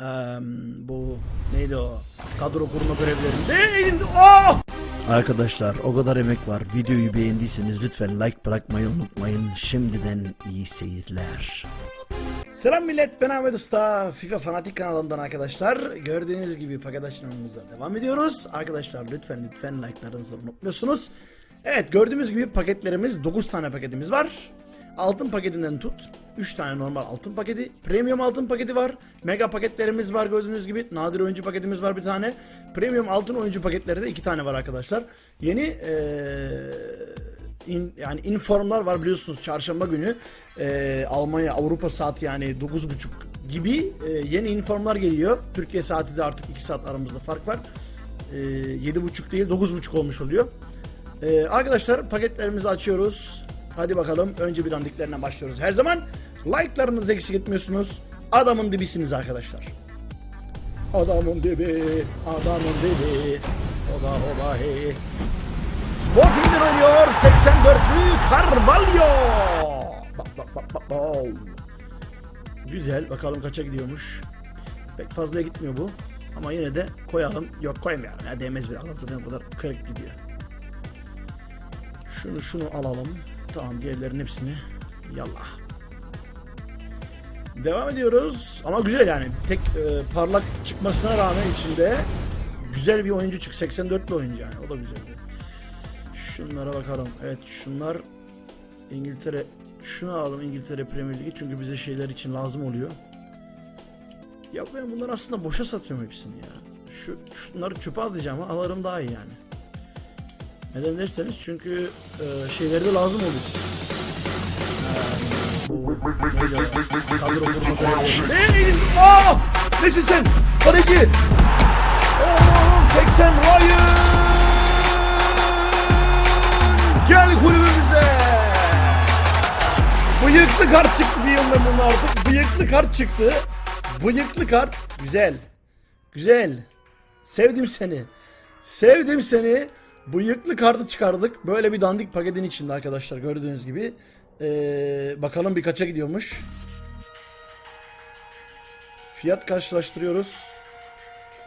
eee, bu neydi o kadro kurma görevlerinde oh! Arkadaşlar o kadar emek var. Videoyu beğendiyseniz lütfen like bırakmayı unutmayın. Şimdiden iyi seyirler. Selam millet ben Ahmet Usta FIFA Fanatik kanalından arkadaşlar gördüğünüz gibi paket devam ediyoruz arkadaşlar lütfen lütfen like'larınızı unutmuyorsunuz Evet gördüğümüz gibi paketlerimiz 9 tane paketimiz var Altın paketinden tut 3 tane normal altın paketi Premium altın paketi var Mega paketlerimiz var gördüğünüz gibi Nadir oyuncu paketimiz var bir tane Premium altın oyuncu paketleri de 2 tane var arkadaşlar Yeni eee in, yani informlar var biliyorsunuz çarşamba günü e, Almanya Avrupa saati yani 9.30 gibi e, yeni informlar geliyor. Türkiye saati de artık 2 saat aramızda fark var. E, 7.30 değil 9.30 olmuş oluyor. E, arkadaşlar paketlerimizi açıyoruz. Hadi bakalım önce bir dandiklerine başlıyoruz. Her zaman like'larınızı eksik etmiyorsunuz. Adamın dibisiniz arkadaşlar. Adamın dibi, adamın dibi. Oba oba hey. Sporting'den oynuyor 84'lü Carvalho. Bak bak bak bak bak. Güzel bakalım kaça gidiyormuş. Pek fazla gitmiyor bu. Ama yine de koyalım. Yok koymayalım ya değmez bir adam zaten kadar kırık gidiyor. Şunu şunu alalım. Tamam diğerlerin hepsini yallah. Devam ediyoruz ama güzel yani tek e, parlak çıkmasına rağmen içinde güzel bir oyuncu çık 84'lü oyuncu yani o da güzeldi. Şunlara bakalım. Evet şunlar İngiltere şunu alalım İngiltere Premier Ligi çünkü bize şeyler için lazım oluyor. Ya ben bunları aslında boşa satıyorum hepsini ya. Şu şunları çöpe atacağım alırım daha iyi yani. Neden derseniz çünkü e, şeyleri de lazım olur. Yani bu neydi o? kadro kurma görevleri. Ne? Aa! Nesin sen? Kaleci! Oo, 80 Ryan! Gel kulübümüze! Bıyıklı kart çıktı diyorum ben bunu artık. Bıyıklı kart çıktı. Bıyıklı kart. Güzel. Güzel. Sevdim seni. Sevdim seni. Bıyıklı kartı çıkardık. Böyle bir dandik paketin içinde arkadaşlar gördüğünüz gibi. Ee, bakalım bir kaça gidiyormuş. Fiyat karşılaştırıyoruz.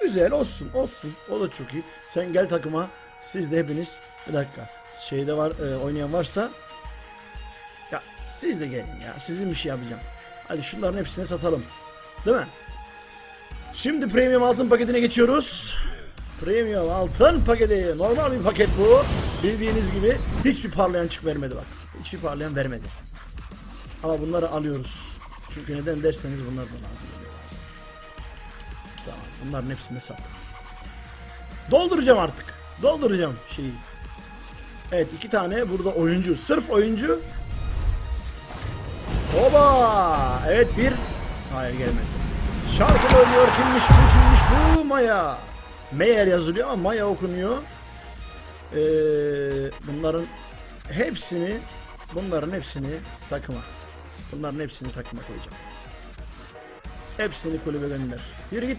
Güzel olsun olsun. O da çok iyi. Sen gel takıma. Siz de hepiniz. Bir dakika. Şeyde var e, oynayan varsa. Ya siz de gelin ya. Sizin bir şey yapacağım. Hadi şunların hepsini satalım. Değil mi? Şimdi premium altın paketine geçiyoruz. Premium altın paketi. Normal bir paket bu. Bildiğiniz gibi hiçbir parlayan çık vermedi bak. Hiçbir parlayan vermedi. Ama bunları alıyoruz. Çünkü neden derseniz bunlar da lazım. Tamam bunların hepsini sat. Dolduracağım artık. Dolduracağım şeyi. Evet iki tane burada oyuncu. Sırf oyuncu. Oba! Evet bir. Hayır gelmedi. Şarkıda oynuyor. Kimmiş bu kimmiş bu? Maya. Meyer yazılıyor ama Maya okunuyor. Ee, bunların hepsini bunların hepsini takıma. Bunların hepsini takıma koyacağım. Hepsini kulübe gönder. Yürü git.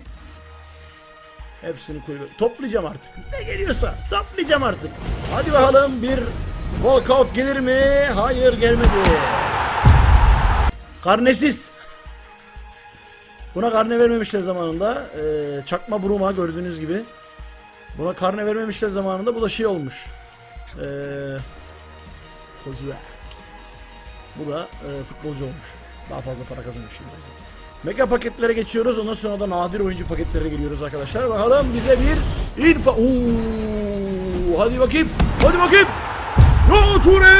Hepsini kulübe toplayacağım artık. Ne geliyorsa toplayacağım artık. Hadi bakalım bir walkout gelir mi? Hayır gelmedi. Karnesiz. Buna karne vermemişler zamanında. Ee, çakma Bruma gördüğünüz gibi. Buna karne vermemişler zamanında. Bu da şey olmuş. Ee, Kozue. Bu da e, futbolcu olmuş. Daha fazla para kazanmış. Mega paketlere geçiyoruz. Ondan sonra da nadir oyuncu paketlerine geliyoruz arkadaşlar. Bakalım bize bir infa... Oo, hadi bakayım. Hadi bakayım. Yo Ture!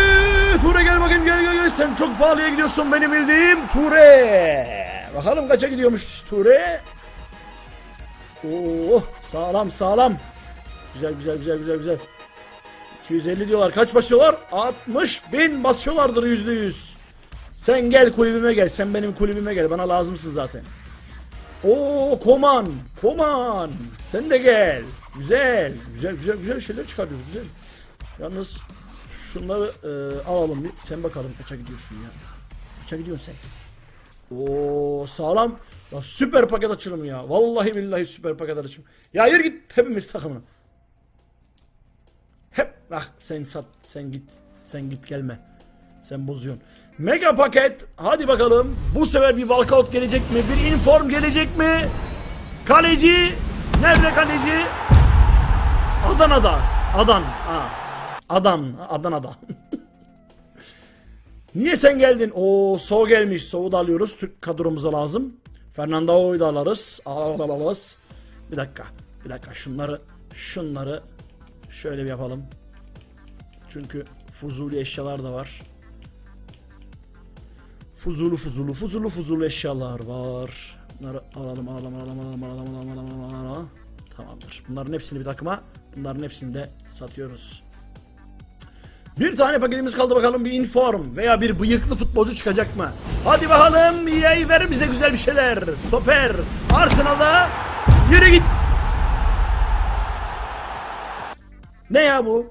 Ture gel bakayım gel gel gel. Sen çok pahalıya gidiyorsun benim bildiğim. Ture! Bakalım kaça gidiyormuş Ture? Oo sağlam sağlam. Güzel güzel güzel güzel güzel. 250 diyorlar. Kaç basıyorlar? 60 bin basıyorlardır yüzde yüz. Sen gel kulübüme gel. Sen benim kulübüme gel. Bana lazımsın zaten. Oo Koman. Koman. Sen de gel. Güzel. Güzel güzel güzel şeyler çıkarıyoruz. Güzel. Yalnız şunları e, alalım bir. Sen bakalım kaça gidiyorsun ya. Kaça gidiyorsun sen? Oo sağlam. Ya süper paket açılımı ya. Vallahi billahi süper paket açılımı. Ya hayır git hepimiz takımına. Hep bak sen sat sen git. Sen git gelme. Sen bozuyorsun. Mega paket. Hadi bakalım. Bu sefer bir walkout gelecek mi? Bir inform gelecek mi? Kaleci. Nerede kaleci? Adana'da. Adan. Ha. Adam. Adana'da. Niye sen geldin? O So gelmiş. So'u da alıyoruz. Türk kadromuza lazım. Fernando'yu da alırız. Alırız. Bir dakika. Bir dakika. Şunları şunları şöyle bir yapalım. Çünkü fuzuli eşyalar da var. Fuzulu fuzulu fuzulu fuzulu eşyalar var. Bunları alalım alalım alalım alalım alalım alalım alalım alalım. Tamamdır. Bunların hepsini bir takıma, bunların hepsini de satıyoruz. Bir tane paketimiz kaldı bakalım bir inform veya bir bıyıklı futbolcu çıkacak mı? Hadi bakalım EA ver bize güzel bir şeyler. Stoper. Arsenal'da yürü git. Ne ya bu?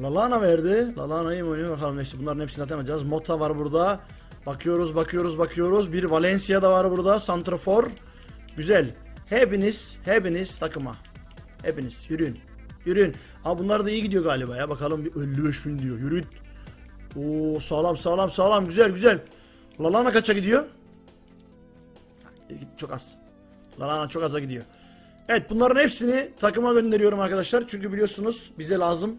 Lalana verdi. Lalana'yı mı oynuyor bakalım neyse bunların hepsini zaten alacağız. Mota var burada. Bakıyoruz bakıyoruz bakıyoruz. Bir Valencia da var burada. Santrafor. Güzel. Hepiniz hepiniz takıma. Hepiniz yürüyün. Yürüyün. Ha bunlar da iyi gidiyor galiba ya. Bakalım bir 55 bin diyor. Yürüyün. Oo sağlam sağlam sağlam güzel güzel. Lalana kaça gidiyor? Çok az. Lalana çok aza gidiyor. Evet bunların hepsini takıma gönderiyorum arkadaşlar. Çünkü biliyorsunuz bize lazım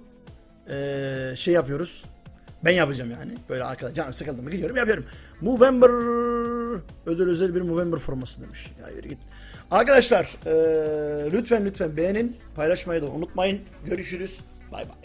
ee, şey yapıyoruz. Ben yapacağım yani. Böyle arkadaşlar canım sıkıldı mı gidiyorum yapıyorum. Movember ödül özel bir Movember forması demiş. Ya yürü git. Arkadaşlar ee, lütfen lütfen beğenin. Paylaşmayı da unutmayın. Görüşürüz. Bay bay.